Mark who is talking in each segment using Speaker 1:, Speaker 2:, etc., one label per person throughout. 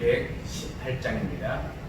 Speaker 1: 218장입니다.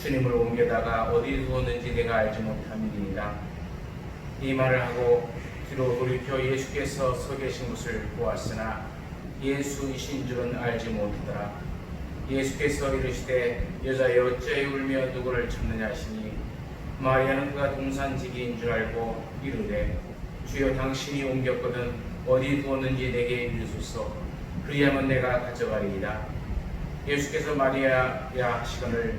Speaker 2: 주님을
Speaker 1: 옮겨다가 어디 두었는지 내가 알지 못함이니이다 이 말을 하고 뒤로 돌이켜 예수께서 서 계신 것을 보았으나 예수이신 줄은 알지 못하더라. 예수께서 이르시되 여자여 어찌하여 울며 누구를 찾느냐 하시니 마리아는 그가 동산지기인 줄 알고 이르되 주여 당신이 옮겼거든 어디 두었는지 내게 이르소서. 그리하면 내가 가져가리이다. 예수께서 마리아야 하시거늘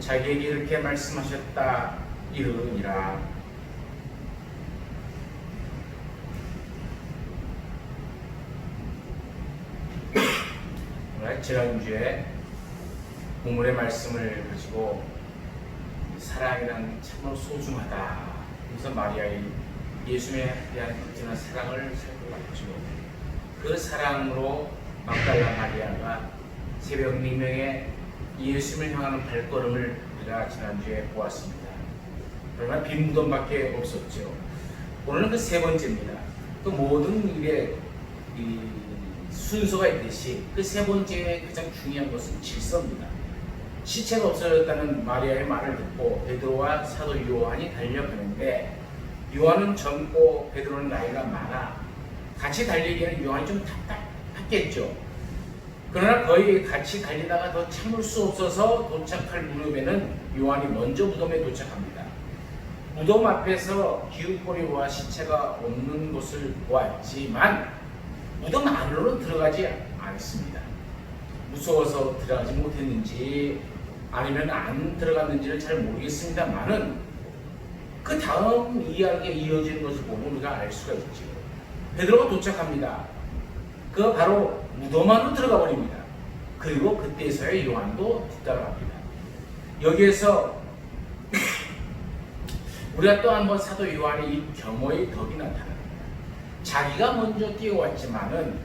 Speaker 1: 자기에게 이렇게 말씀하셨다 이르니라 지난주에 우물의 말씀을 가지고 사랑이란 참으로 소중하다. 그래서 마리아의 예수님에 대한 극진한 사랑을 살펴봤죠. 그 사랑으로 막달라 마리아가 새벽 미명에 예수님을 향하는 발걸음을 우리가 지난주에 보았습니다. 그러나 빈 무덤밖에 없었죠. 오늘은 그 세 번째입니다. 그 모든 일에 이 순서가 있듯이 그 세 번째의 가장 중요한 것은 질서입니다. 시체가 없어졌다는 마리아의 말을 듣고 베드로와 사도 요한이 달려가는데 요한은 젊고 베드로는 나이가 많아 같이 달리기에는 요한이 좀 답답했겠죠. 그러나 거의 같이 달리다가 더 참을 수 없어서 도착할 무렵에는 요한이 먼저 무덤에 도착합니다. 무덤 앞에서 기웃거리와 시체가 없는 것을 보았지만 무덤 안으로는 들어가지 않습니다. 무서워서 들어가지 못했는지 아니면 안 들어갔는지를 잘 모르겠습니다만은 그 다음 이야기에 이어지는 것을 보면 우리가 알 수가 있죠. 베드로가 도착합니다. 그 바로 무덤 안으로 들어가 버립니다. 그리고 그때서야 요한도 뒤따라갑니다. 여기에서 우리가 또 한 번 사도 요한의 이 겸허의 덕이 나타납니다. 자기가 먼저 뛰어왔지만은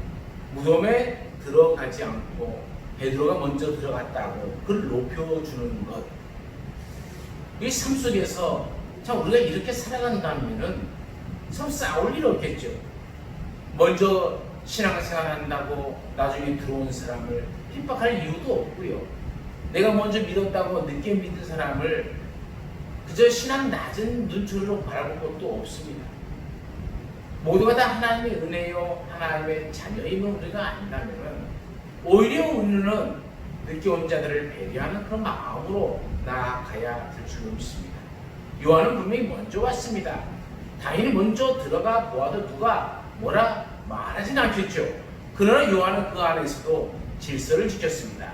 Speaker 1: 무덤에 들어가지 않고 베드로가 먼저 들어갔다고 그를 높여주는 것. 이 삶 속에서 참 우리가 이렇게 살아간다면은 참 싸울 일 없겠죠. 먼저 신앙생활 한다고 나중에 들어온 사람을 핍박할 이유도 없고요. 내가 먼저 믿었다고 늦게 믿은 사람을 그저 신앙 낮은 눈초리로 바라볼 것도 없습니다. 모두가 다 하나님의 은혜요, 하나님의 자녀임을 우리가 안다면 오히려 우리는 늦게 온 자들을 배려하는 그런 마음으로 나아가야 될줄 믿습니다. 요한은 분명히 먼저 왔습니다. 당연히 먼저 들어가 보아도 누가 뭐라 말하진 않겠죠. 그러나 요한은 그 안에서도 질서를 지켰습니다.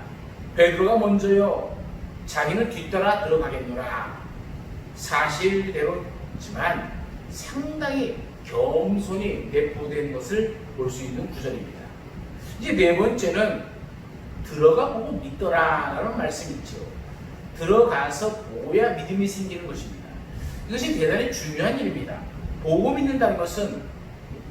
Speaker 1: 베드로가 먼저요, 자기는 뒤따라 들어가겠노라. 사실대로지만 상당히 겸손히 내포된 것을 볼 수 있는 구절입니다. 이제 네 번째는 들어가 보고 믿더라라는 말씀이 있죠. 들어가서 보야 믿음이 생기는 것입니다. 이것이 대단히 중요한 일입니다. 보고 믿는다는 것은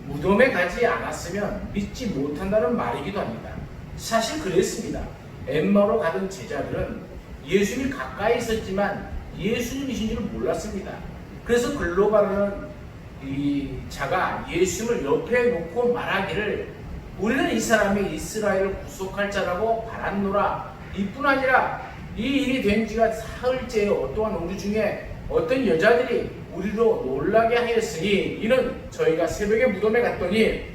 Speaker 1: 무덤에 가지 않았으면 믿지 못한다는 말이기도 합니다. 사실 그랬습니다. 엠마로 가던 제자들은 예수님이 가까이 있었지만 예수님이신 줄 몰랐습니다. 그래서 글로바는 이 자가 예수님을 옆에 놓고 말하기를 우리는 이 사람이 이스라엘을 구속할 자라고 바랐노라 이뿐 아니라 이 일이 된 지가 사흘째요 또한 우리 중에 어떤 여자들이 우리로 놀라게 하였으니 이는 저희가 새벽에 무덤에 갔더니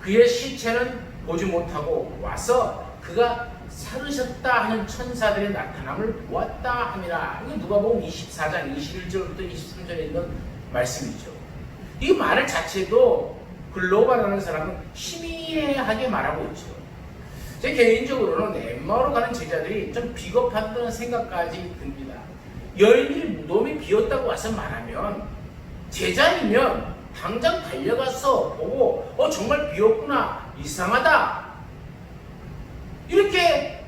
Speaker 1: 그의 시체는 보지 못하고 와서 그가 살으셨다 하는 천사들의 나타남을 보았다 함이라. 이거 누가 보면 24장 21절부터 23절에 있는 말씀이죠. 이말 자체도 글로벌하는 사람은 희미하게 말하고 있죠. 제 개인적으로는 엠마오로 가는 제자들이 좀 비겁하다는 생각까지 듭니다 여인이 무덤이 비었다고 와서 말하면 제자이면 당장 달려가서 보고 어 정말 비었구나 이상하다 이렇게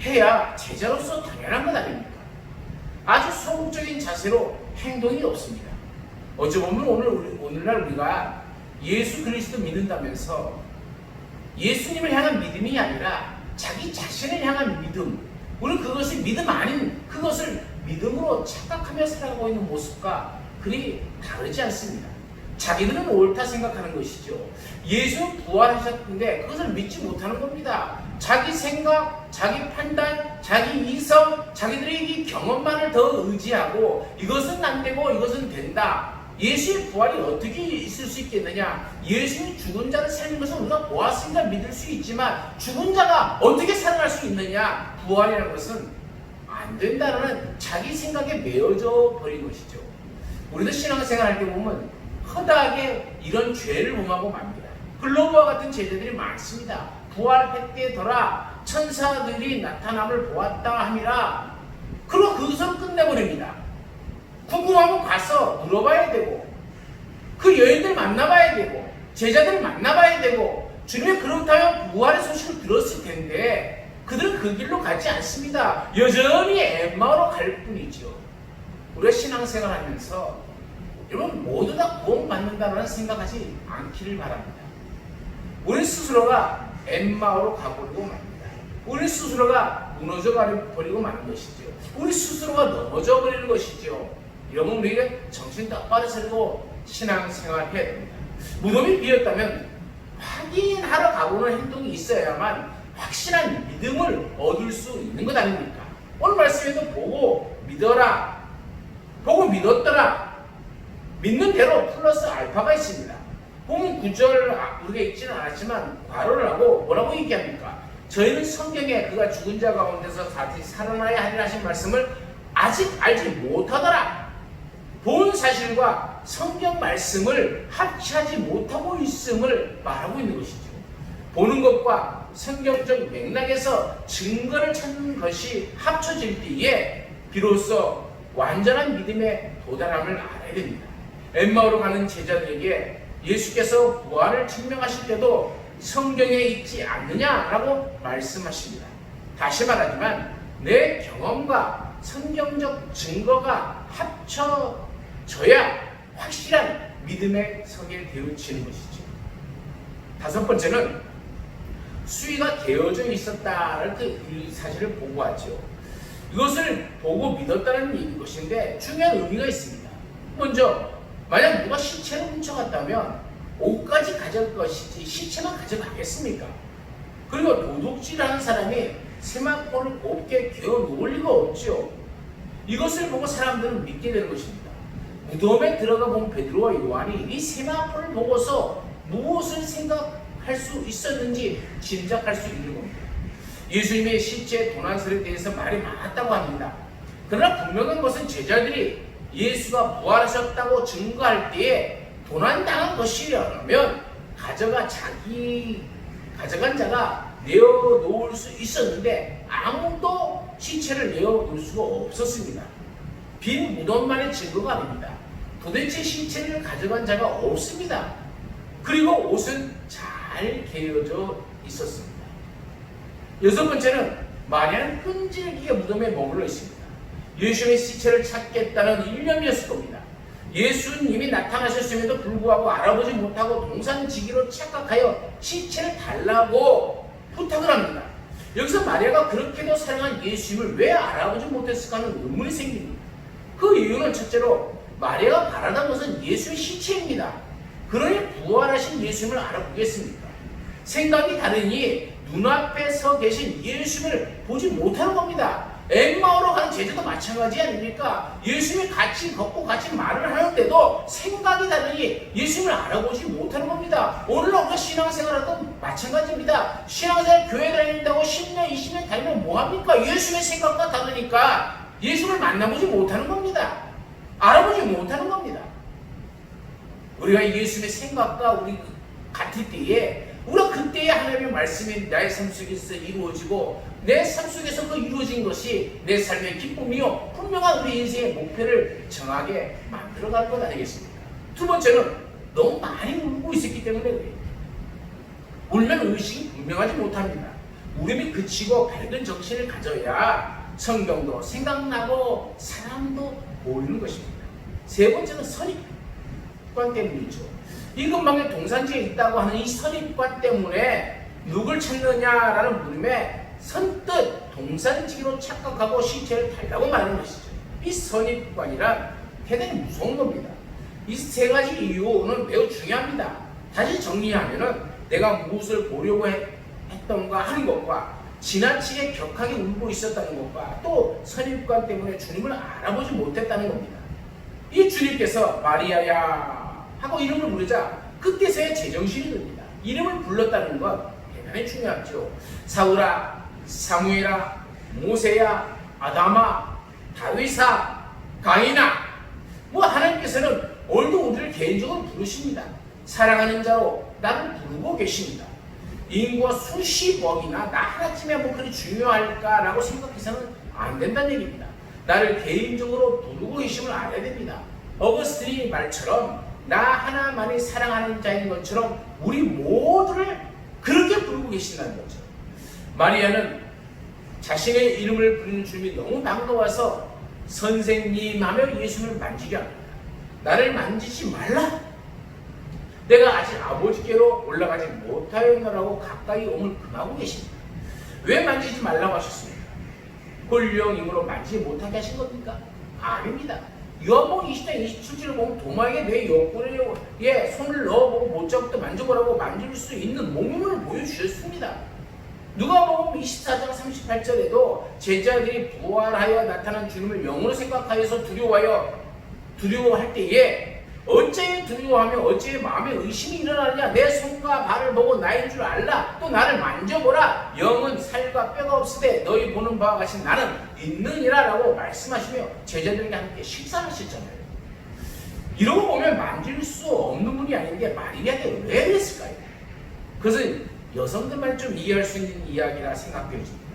Speaker 1: 해야 제자로서 당연한 것 아닙니까? 아주 소극적인 자세로 행동이 없습니다. 어찌 보면 오늘 우리- 오늘날 우리가 예수 그리스도 믿는다면서 예수님을 향한 믿음이 아니라 자기 자신을 향한 믿음, 우리 그것이 믿음 아닌 그것을 믿음으로 착각하며 살아가고 있는 모습과 그리 다르지 않습니다. 자기들은 옳다 생각하는 것이죠. 예수 부활하셨는데 그것을 믿지 못하는 겁니다. 자기 생각, 자기 판단, 자기 이성, 자기들의 이 경험만을 더 의지하고 이것은 안 되고 이것은 된다. 예수의 부활이 어떻게 있을 수 있겠느냐? 예수님이 죽은 자를 살린 것은 우리가 보았습니다. 믿을 수 있지만 죽은 자가 어떻게 살아날 수 있느냐? 부활이라는 것은 안 된다는 자기 생각에 매여져 버린 것이죠. 우리도 신앙생활 할 때 보면 허다하게 이런 죄를 범하고 맙니다. 글로버와 같은 제자들이 많습니다. 부활했대더라 천사들이 나타남을 보았다 함이라 그리고 그것으로 끝내버립니다. 궁금하면 가서 물어봐야 되고 그 여인들 만나봐야 되고 제자들 만나봐야 되고 주님이 그렇다면 부활의 소식을 들었을 텐데 그들은 그 길로 가지 않습니다. 여전히 엠마오로 갈 뿐이죠. 우리가 신앙생활 하면서 여러분 모두 다 구원받는다는 생각하지 않기를 바랍니다. 우리 스스로가 엠마오로 가버리고 맙니다. 우리 스스로가 무너져 버리고 마는 것이죠. 우리 스스로가 넘어져 버리는 것이죠. 이러면 우리가 정신 똑바로 차리고 신앙생활 해야 됩니다. 무덤이 비었다면 확인하러 가보는 행동이 있어야만 확실한 믿음을 얻을 수 있는 것 아닙니까? 오늘 말씀에도 보고 믿어라. 보고 믿었더라. 믿는 대로 플러스 알파가 있습니다. 보면 구절 아, 우리가 읽지는 않았지만 과로를 하고 뭐라고 얘기합니까? 저희는 성경에 그가 죽은 자 가운데서 다시 살아나야 하리라 하신 말씀을 아직 알지 못하더라. 본 사실과 성경 말씀을 합치하지 못하고 있음을 말하고 있는 것이죠. 보는 것과 성경적 맥락에서 증거를 찾는 것이 합쳐질 때에 비로소 완전한 믿음에 도달함을 알아야 됩니다. 엠마오로 가는 제자들에게 예수께서 부활을 증명하실 때도 성경에 있지 않느냐라고 말씀하십니다. 다시 말하지만 내 경험과 성경적 증거가 합쳐져야 확실한 믿음의 석에 되어지는 것이죠. 다섯 번째는 수위가 개어져 있었다는 그 사실을 보고하죠. 이것을 보고 믿었다는 것인데 중요한 의미가 있습니다. 먼저 만약 누가 시체를 훔쳐갔다면 옷까지 가져갈 것이지 시체만 가져가겠습니까? 그리고 도둑질하는 사람이 세마포를 곱게 개어 놓을 리가 없죠. 이것을 보고 사람들은 믿게 되는 것입니다. 무덤에 들어가 본 베드로와 요한이 이 세마포를 보고서 무엇을 생각 할 수 있었는지 짐작할 수 있는 겁니다. 예수님의 실제 도난설에 대해서 말이 많았다고 합니다. 그러나 분명한 것은 제자들이 예수가 부활하셨다고 증거할 때에 도난당한 것이라면 가져가 자기 가져간 자가 내어놓을 수 있었는데 아무도 시체를 내어놓을 수가 없었습니다. 빈 무덤만의 증거가 아닙니다. 도대체 시체를 가져간 자가 없습니다. 그리고 옷은 잘 개어져 있었습니다. 여섯 번째는 마리아는 끈질기게 무덤에 머물러 있습니다. 예수님의 시체를 찾겠다는 일념이었을 겁니다. 예수님이 나타나셨음에도 불구하고 알아보지 못하고 동산지기로 착각하여 시체를 달라고 부탁을 합니다. 여기서 마리아가 그렇게도 사랑한 예수님을 왜 알아보지 못했을까 하는 의문이 생깁니다. 그 이유는 첫째로 마리아가 바라던 것은 예수의 시체입니다. 그러니 부활하신 예수님을 알아보겠습니까? 생각이 다르니 눈앞에 서 계신 예수님을 보지 못하는 겁니다. 엠마오로 간 제자도 마찬가지 아닙니까? 예수님이 같이 걷고 같이 말을 하는데도 생각이 다르니 예수님을 알아보지 못하는 겁니다. 오늘 우리가 신앙생활하도 마찬가지입니다. 신앙생활 교회 다닌다고 10년, 20년 다니면 뭐합니까? 예수님의 생각과 다르니까 예수를 만나보지 못하는 겁니다. 알아보지 못하는 겁니다. 우리가 예수님의 생각과 우리 같을 때에 우리가 그때의 하나님의 말씀이 나의 삶 속에서 이루어지고 내 삶 속에서 그 이루어진 것이 내 삶의 기쁨이요 분명한 우리 인생의 목표를 정하게 만들어갈 것 아니겠습니까? 두 번째는 너무 많이 울고 있었기 때문에 그래요. 울면 의식이 분명하지 못합니다. 울음이 그치고 밝은 정신을 가져야 성경도 생각나고 사람도 보이는 것입니다. 세 번째는 선입관 때문이죠. 이 근방에 동산지에 있다고 하는 이 선입관 때문에 누굴 찾느냐라는 물음에 선뜻 동산지기로 착각하고 시체를 달라고 말하는 것이죠. 이 선입관이란 대단히 무서운 겁니다. 이 세 가지 이유는 매우 중요합니다. 다시 정리하면은 내가 무엇을 보려고 했, 했던가 하는 것과 지나치게 격하게 울고 있었다는 것과 또 선입관 때문에 주님을 알아보지 못했다는 겁니다. 이 주님께서 마리아야 하고 이름을 부르자 그때서야 제정신이 듭니다. 이름을 불렀다는 건 대단히 중요하죠. 사울아, 사무엘아, 모세야, 아담아, 다윗아, 가인아. 뭐 하나님께서는 오늘도 우리를 개인적으로 부르십니다. 사랑하는 자로 나를 부르고 계십니다. 인구가 수십억이나 나 하나쯤이야 뭐 그리 중요할까라고 생각해서는 안 된다는 얘기입니다. 나를 개인적으로 부르고 계심을 알아야 됩니다. 어거스틴이 말처럼 나 하나만이 사랑하는 자인 것처럼 우리 모두를 그렇게 부르고 계신다는 거죠. 마리아는 자신의 이름을 부르는 주님이 너무 반가워서 선생님 하며 만지게 합니다. 나를 만지지 말라. 내가 아직 아버지께로 올라가지 못하였노라고 가까이 오물 금하고 계십니다. 왜 만지지 말라고 하셨습니까? 홀령임으로 만지지 못하게 하신 겁니까? 아닙니다. 요한복음 20장 27절을 보면 도마에게 내 옆구리에 손을 넣어보고 못잡도 만져보라고 만질 수 있는 몸을 보여주셨습니다. 누가복음 24장 38절에도 제자들이 부활하여 나타난 주님을 영으로 생각하여서 두려워하여 두려워할 때에 어째 두려워하며 어째 마음에 의심이 일어나느냐? 내 손과 발을 보고 나인 줄 알라. 또 나를 만져보라. 영은 살과 뼈가 없으되 너희 보는 바와 같이 나는 있느니라 라고 말씀하시며 제자들과 함께 식사하셨잖아요. 이러고 보면 만질 수 없는 분이 아닌데 마리아에게 왜 그랬을까요? 그것은 여성들만 좀 이해할 수 있는 이야기라 생각되어집니다.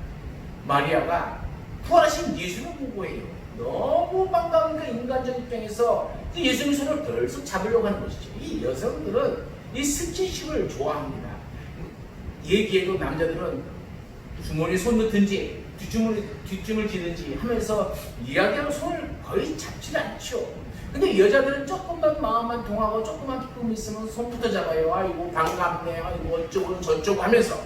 Speaker 1: 마리아가 부활하신 예수를 보고 해요 너무 반가운 그 인간적 입장에서 그 예수님 손을 덜썩 잡으려고 하는 것이죠. 이 여성들은 이 스킨십을 좋아합니다. 얘기해도 남자들은 주머니 손 넣든지 뒷주머니 뒷줌을 지든지 하면서 이야기하면 손을 거의 잡지 않죠. 근데 여자들은 조금만 마음만 통하고 조금만 기쁨이 있으면 손부터 잡아요. 아이고 반갑네. 아이고 어쩌고 저쩌고 하면서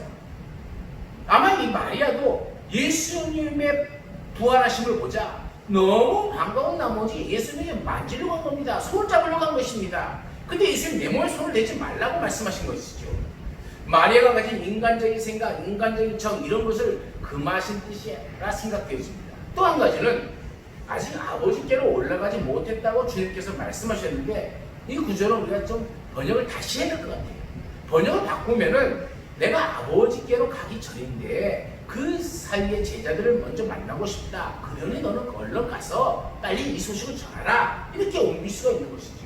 Speaker 1: 아마 이 마리아도 예수님의 부활하심을 보자 너무 반가운 나머지 예수님이 만지려고 한 겁니다. 손을 잡으려고 한 것입니다. 근데 예수님 내 몸에 손을 대지 말라고 말씀하신 것이죠. 마리아가 가진 인간적인 생각, 인간적인 정 이런 것을 금하신 뜻이라 생각되어집니다. 또 한 가지는 아직 아버지께로 올라가지 못했다고 주님께서 말씀하셨는데 이 구절은 우리가 좀 번역을 다시 해야 될 것 같아요. 번역을 바꾸면은 내가 아버지께로 가기 전인데 그 사이에 제자들을 먼저 만나고 싶다. 그러니 너는 얼른 가서 빨리 이 소식을 전하라. 이렇게 옮길 수가 있는 것이죠.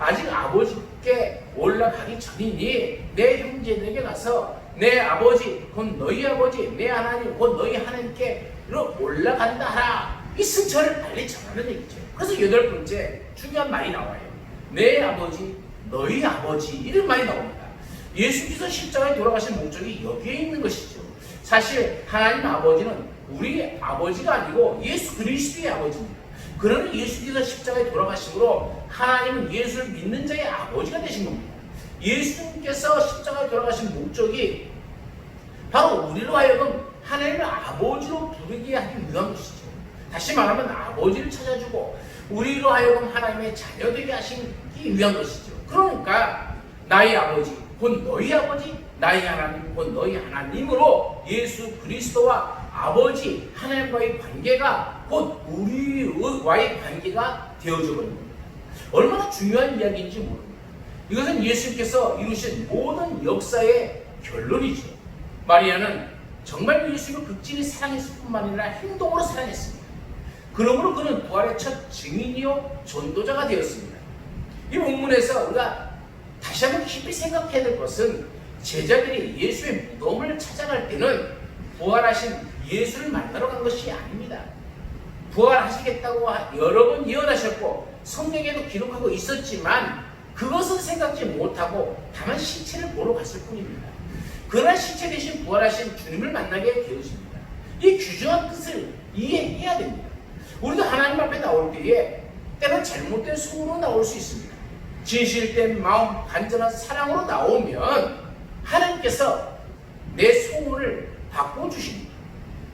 Speaker 1: 아직 아버지께 올라가기 전이니 내 형제들에게 가서 내 아버지 곧 너희 아버지 내 하나님 곧 너희 하나님께로 올라간다 하라. 이 승처를 빨리 전하는 얘기죠. 그래서 여덟 번째 중요한 말이 나와요. 내 아버지 너희 아버지 이런 말이 나옵니다. 예수께서 십자가에 돌아가신 목적이 여기에 있는 것이죠. 사실 하나님 아버지는 우리 아버지가 아니고 예수 그리스도의 아버지입니다. 그러나 예수께서 십자가에 돌아가심으로 하나님은 예수를 믿는 자의 아버지가 되신 겁니다. 예수님께서 십자가에 돌아가신 목적이 바로 우리로 하여금 하나님을 아버지로 부르게 하기 위한 것이죠. 다시 말하면 아버지를 찾아주고 우리로 하여금 하나님의 자녀되게 하시기 위한 것이죠. 그러니까 나의 아버지, 곧 너희 아버지, 나의 하나님, 곧 너희 하나님으로 예수 그리스도와 아버지 하나님과의 관계가 곧 우리와의 관계가 되어져 버린 겁니다. 얼마나 중요한 이야기인지 모릅니다. 이것은 예수님께서 이루신 모든 역사의 결론이죠. 마리아는 정말 예수님을 극진히 사랑했을 뿐만 아니라 행동으로 사랑했습니다. 그러므로 그는 부활의 첫 증인이요 전도자가 되었습니다. 이 본문에서 우리가 다시 한번 깊이 생각해야 될 것은 제자들이 예수의 무덤을 찾아갈 때는 부활하신 예수를 만나러 간 것이 아닙니다. 부활하시겠다고 여러 번 예언하셨고 성경에도 기록하고 있었지만 그것은 생각지 못하고 다만 시체를 보러 갔을 뿐입니다. 그러나 시체 대신 부활하신 주님을 만나게 되어집니다. 이 귀중한 뜻을 이해해야 됩니다. 우리도 하나님 앞에 나올 때에 때로 잘못된 소으로 나올 수 있습니다. 진실된 마음, 간절한 사랑으로 나오면 하나님께서 내 소원을 바꿔주십니다.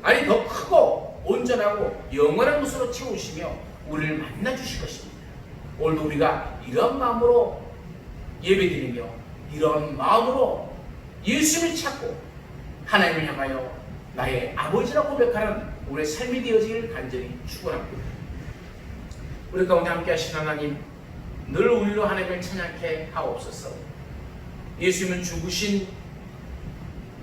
Speaker 1: 아니 더 크고 온전하고 영원한 것으로 채우시며 우리를 만나 주실 것입니다. 오늘도 우리가 이런 마음으로 예배드리며 이런 마음으로 예수를 찾고 하나님을 향하여 나의 아버지라고 고백하는 우리의 삶이 되어지길 간절히 축원합니다. 우리 가운데 함께 하신 하나님 늘 우리로 하나님을 찬양케 하옵소서. 예수님은 죽으신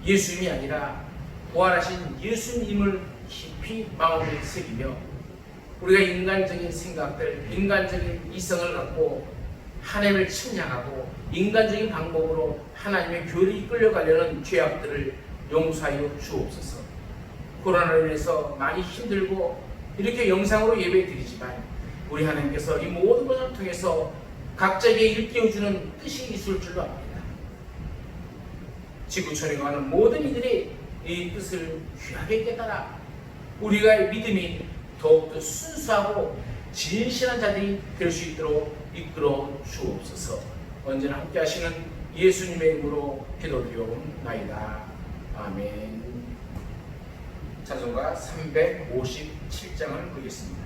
Speaker 1: 예수님이 아니라 부활하신 예수님을 깊이 마음에 새기며 우리가 인간적인 생각들, 인간적인 이성을 갖고 하나님을 찬양하고 인간적인 방법으로 하나님의 교회를 이끌려가려는 죄악들을 용서하여 주옵소서. 코로나로 인해서 많이 힘들고 이렇게 영상으로 예배 드리지만 우리 하나님께서 이 모든 것을 통해서 각자에게 일깨워주는 뜻이 있을 줄로 압니다. 지구촌에 가는 모든 이들이 이 뜻을 귀하게 깨달아 우리가 믿음이 더욱더 순수하고 진실한 자들이 될 수 있도록 이끌어 주옵소서. 언제나 함께 하시는 예수님의 이름으로 기도드리옵나이다. 아멘. 찬송가 357장을 보겠습니다.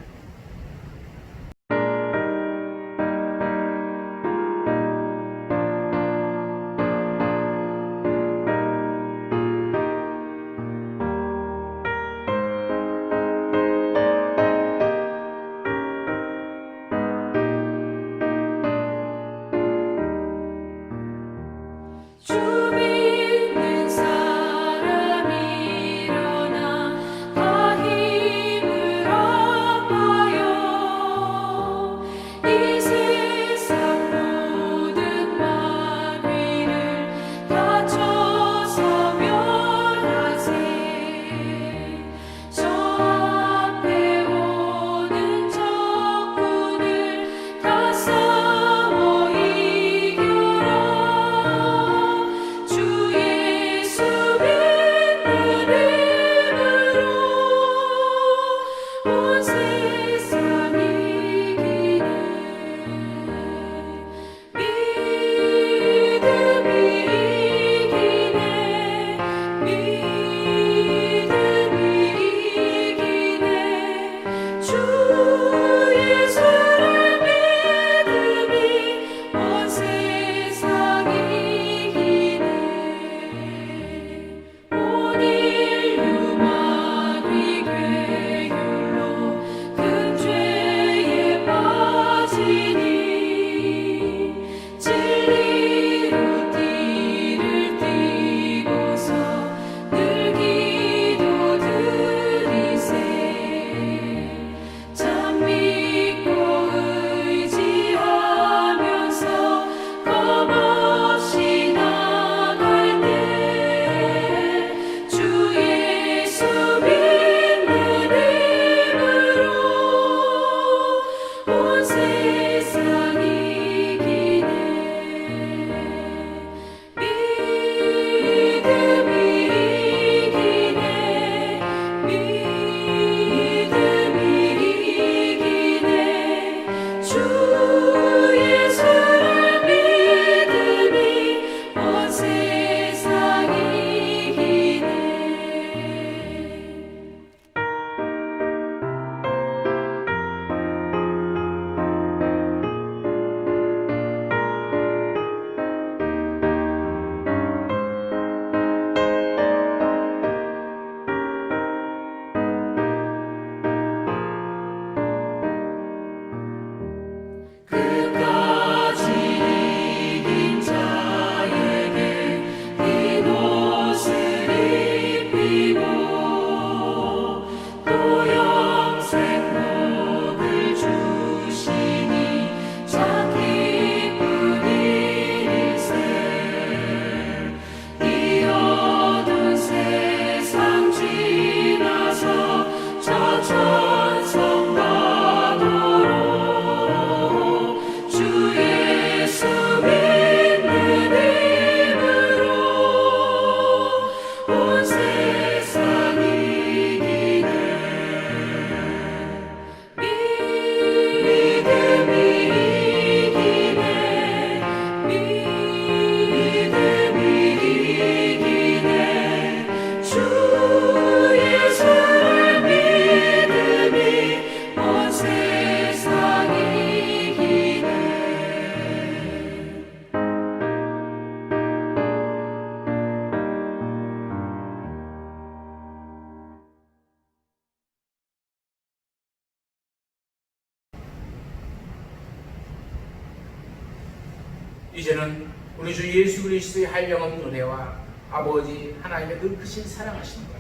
Speaker 1: 그리스도의 한량없는 은혜와 아버지 하나님의 그 크신 사랑하심과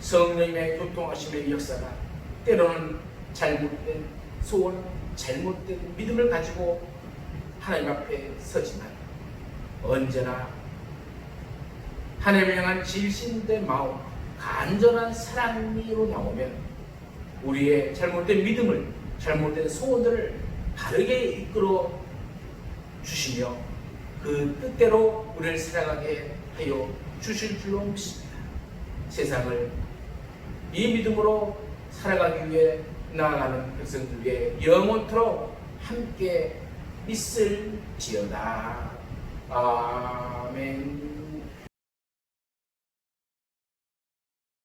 Speaker 1: 성령님의 교통하심의 역사가 때로는 잘못된 소원, 잘못된 믿음을 가지고 하나님 앞에 서지만 언제나 하나님을 향한 질신된 마음, 간절한 사랑으로 나오면 우리의 잘못된 믿음을, 잘못된 소원들을 바르게 이끌어 주시며 그 뜻대로 우리를 살아가게 하여 주실 줄로 믿습니다. 세상을 이 믿음으로 살아가기 위해 나아가는 백성들 위해 영원토록 함께 있을지어다. 아멘.